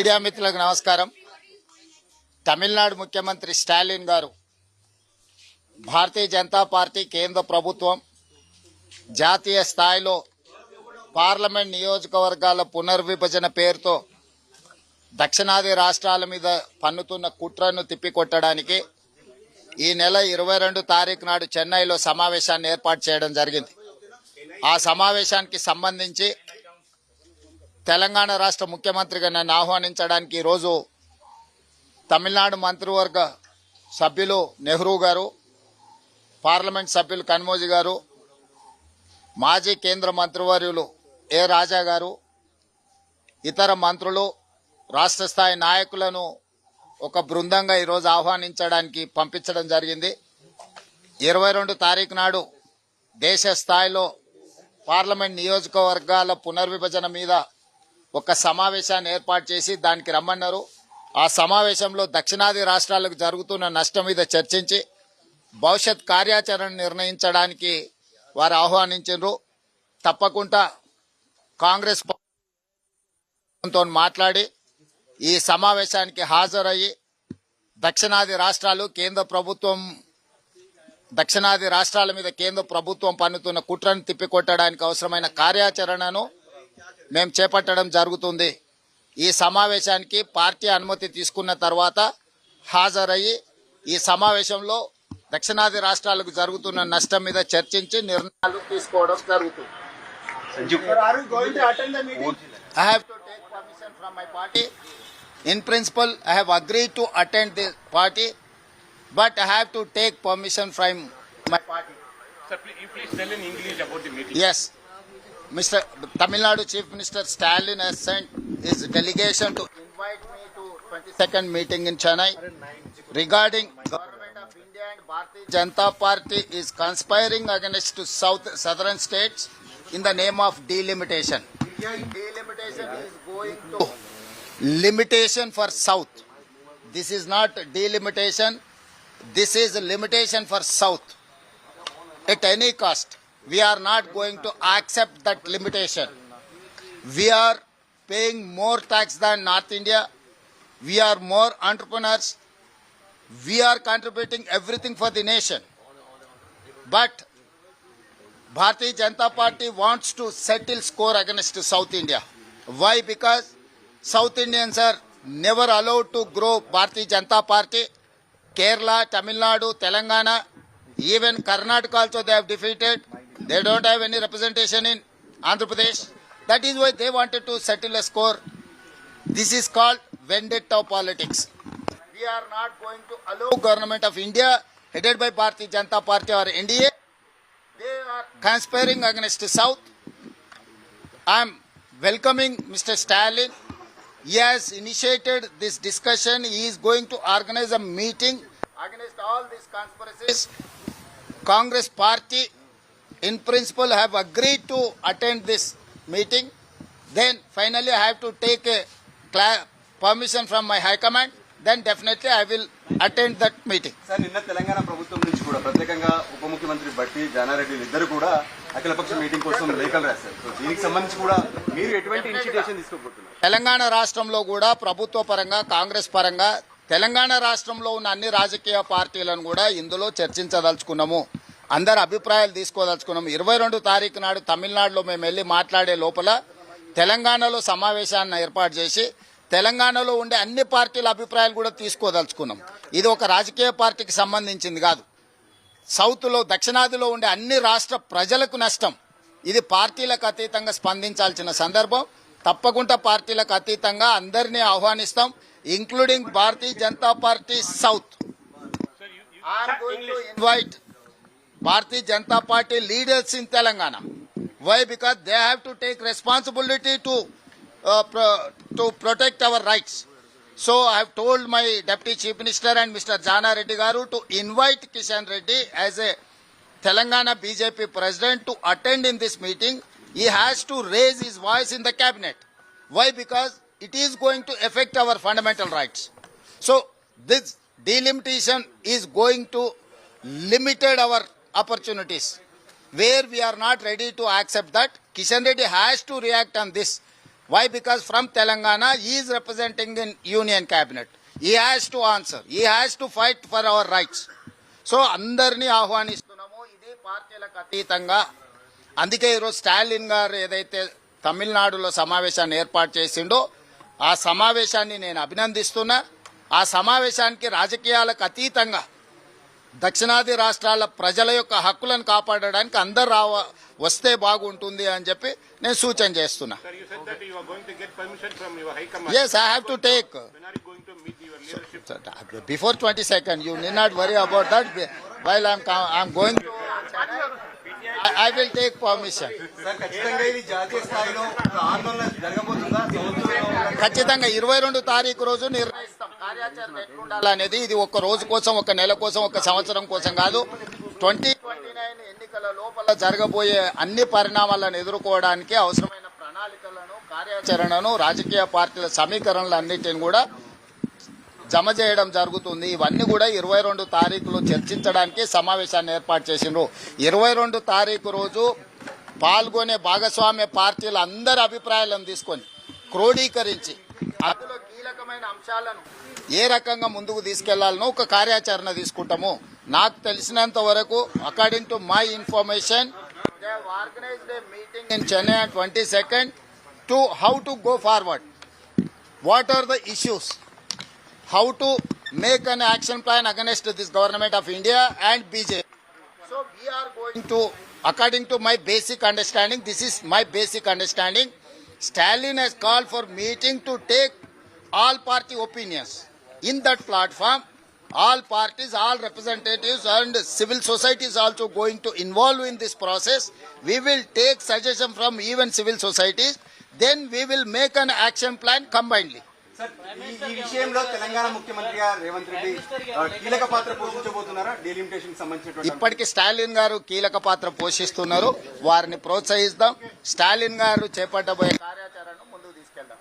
Media మిత్రులకు నమస్కారం. తమిళనాడు ముఖ్యమంత్రి స్టాలిన్ గారు భారతీయ జనతా పార్టీ కేంద్ర ప్రభుత్వం జాతీయ స్థాయిలో పార్లమెంట్ నియోజకవర్గాల పునర్విభజన పేరుతో దక్షిణాది రాష్ట్రాల మీద పన్నుతున్న కుట్రను తిప్పికొట్టడానికి ఈ నెల ఇరవై రెండు తారీఖు నాడు చెన్నైలో సమావేశాన్ని ఏర్పాటు చేయడం జరిగింది. ఆ సమావేశానికి సంబంధించి తెలంగాణ రాష్ట్ర ముఖ్యమంత్రిగా నన్ను ఆహ్వానించడానికి ఈరోజు తమిళనాడు మంత్రివర్గ సభ్యులు నెహ్రూ గారు పార్లమెంట్ సభ్యులు కన్మోజీ గారు మాజీ కేంద్ర మంత్రివర్యులు ఏ రాజా గారు ఇతర మంత్రులు రాష్ట్ర స్థాయి నాయకులను ఒక బృందంగా ఈరోజు ఆహ్వానించడానికి పంపించడం జరిగింది. ఇరవై రెండు తారీఖు నాడు దేశ స్థాయిలో పార్లమెంట్ నియోజకవర్గాల పునర్విభజన మీద ఒక సమావేశాన్ని ఏర్పాటు చేసి దానికి రమ్మన్నారు. ఆ సమావేశంలో దక్షిణాది రాష్ట్రాలకు జరుగుతున్న నష్టం మీద చర్చించి భవిష్యత్ కార్యాచరణ నిర్ణయించడానికి వారు ఆహ్వానించారు తప్పకుండా కాంగ్రెస్తో మాట్లాడి ఈ సమావేశానికి హాజరయ్యి దక్షిణాది రాష్ట్రాలు కేంద్ర ప్రభుత్వం దక్షిణాది రాష్ట్రాల మీద కేంద్ర ప్రభుత్వం పన్నుతున్న కుట్రను తిప్పికొట్టడానికి అవసరమైన కార్యాచరణను మేము చేపట్టడం జరుగుతుంది. ఈ సమావేశానికి పార్టీ అనుమతి తీసుకున్న తర్వాత హాజరయ్యి ఈ సమావేశంలో దక్షిణాది రాష్ట్రాలకు జరుగుతున్న నష్టం మీద చర్చించి నిర్ణయాలు తీసుకోవడం జరుగుతుంది. In principle I have agree to attend the party but I have to take permission from my party yes Mr. Tamil Nadu Chief Minister Stalin has sent his delegation to invite me to 22nd meeting in Chennai regarding government of India and Bharatiya Janata Party is conspiring against to south southern states in the name of delimitation. Delimitation is going to limitation for south. This is not delimitation. This is a limitation for south at any cost. We are not going to accept that limitation. We are paying more tax than North India. We are more entrepreneurs. We are contributing everything for the nation. But Bharatiya Janata Party wants to settle score against South India. Why? Because South Indians are never allowed to grow Bharatiya Janata Party. Kerala, Tamil Nadu, Telangana, even Karnataka also they have defeated. They don't have any representation in Andhra Pradesh. That is why they wanted to settle a score. This is called vendetta politics. We are not going to allow government of India headed by Bharatiya Janata Party or NDA. They are conspiring against the South. I am welcoming Mr. Stalin. He has initiated this discussion. He is going to organize a meeting against all these conspiracies. Congress party, in principle, have agreed to attend this meeting. Then finally, I have to take a permission from my high command. Then definitely, I will attend that meeting. Sir నిన్న తెలంగాణ ప్రభుత్వం నుంచి కూడా ప్రత్యేకంగా ఉప ముఖ్యమంత్రి బట్టి జానారెడ్డి ఇద్దరు కూడా అఖిలపక్ష మీటింగ్ కోసం లేఖలు రాశారు సో దీనికి సంబంధించి కూడా మీరు ఎటువంటి ఇనిషియేషన్ తీసుకోబోతున్నారు తెలంగాణ రాష్ట్రంలో కూడా ప్రభుత్వ పరంగా కాంగ్రెస్ పరంగా తెలంగాణ రాష్ట్రంలో ఉన్న అన్ని రాజకీయ పార్టీలను కూడా ఇందులో చర్చించదలుచుకున్నాము అందరి అభిప్రాయాలు తీసుకోదలుచుకున్నాము ఇరవై రెండు తారీఖు నాడు తమిళనాడులో మేము వెళ్ళి మాట్లాడే లోపల తెలంగాణలో సమావేశాన్ని ఏర్పాటు చేసి తెలంగాణలో ఉండే అన్ని పార్టీల అభిప్రాయాలు కూడా తీసుకోదలుచుకున్నాం. ఇది ఒక రాజకీయ పార్టీకి సంబంధించింది కాదు. సౌత్లో దక్షిణాదిలో ఉండే అన్ని రాష్ట్ర ప్రజలకు నష్టం. ఇది పార్టీలకు అతీతంగా స్పందించాల్సిన సందర్భం. తప్పకుండా పార్టీలకు అతీతంగా అందరినీ ఆహ్వానిస్తాం including Bharatiya Janata party south. Invite Bharatiya Janata Party leaders in Telangana. Why? Because they have to take responsibility to uh, to protect our rights. So I have told my Deputy Chief Minister and Mr. Jana Reddy to invite Kishan Reddy as a Telangana BJP president to attend in this meeting. He has to raise his voice in the cabinet. Why? Because it is going to affect our fundamental rights. So this delimitation is going to limited our opportunities. Where we are not ready to accept that, Kishan Reddy has to react on this. Why? Because from Telangana, he is representing in Union Cabinet. He has to answer. He has to fight for our rights. So అందరినీ ఆహ్వానిస్తున్నాము ఇది పార్టీలకు అతీతంగా అందుకే ఈరోజు స్టాలిన్ గారు ఏదైతే తమిళనాడులో సమావేశాన్ని ఏర్పాటు చేసిండో ఆ సమావేశాన్ని నేను అభినందిస్తున్నా ఆ సమావేశానికి రాజకీయాలకు అతీతంగా దక్షిణాది రాష్ట్రాల ప్రజల యొక్క హక్కులను కాపాడడానికి అందరు రావ వస్తే బాగుంటుంది అని చెప్పి నేను సూచన చేస్తున్నా. Yes I have to take? Before twenty second you need not worry about that while I'm I'm going I will take permission ఖచ్చితంగా ఇరవై రెండు తారీఖు రోజు నిర్ణయిస్తాం కార్యాచరణ ఎట్లుండాలనేది ఇది ఒక రోజు కోసం ఒక నెల కోసం ఒక సంవత్సరం కోసం కాదు. ట్వంటీ ట్వంటీ నైన్ ఎన్నికల లోపల జరగబోయే అన్ని పరిణామాలను ఎదుర్కోవడానికి అవసరమైన ప్రణాళికలను కార్యాచరణను రాజకీయ పార్టీల సమీకరణలు అన్నిటిని కూడా జమ చేయడం జరుగుతుంది. ఇవన్నీ కూడా ఇరవై రెండు తారీఖులో చర్చించడానికి సమావేశాన్ని ఏర్పాటు చేసిండ్రు. ఇరవై రెండు తారీఖు రోజు పాల్గొనే భాగస్వామ్య పార్టీల అందరి అభిప్రాయాలను తీసుకొని క్రోడీకరించి అందులో కీలకమైన అంశాలను ఏ రకంగా ముందుకు తీసుకెళ్ళాలనో ఒక కార్యాచరణ తీసుకుంటాము. నాకు తెలిసినంత వరకు according to my information meeting in Chennai twenty second to how to go forward what are the issues how to make an action plan against this government of India and BJP so we're going to according to my basic understanding this is my basic understanding Stalin has call for meeting to take all party opinions. In that platform, all parties, all representatives and civil society is also going to involve in this process. We will take suggestion from even civil societies. Then we will make an action plan combinedly. ఈ విషయంలో తెలంగాణ ముఖ్యమంత్రిగా రేవంత్ రెడ్డి కీలక పాత్ర పోషించబోతున్నారా delimitation సంబంధించినటువంటి ఇప్పటికి స్టాలిన్ గారు కీలక పాత్ర పోషిస్తున్నారు వారిని ప్రోత్సహిస్తాం స్టాలిన్ గారు చేపట్టబోయే కార్యాచరణను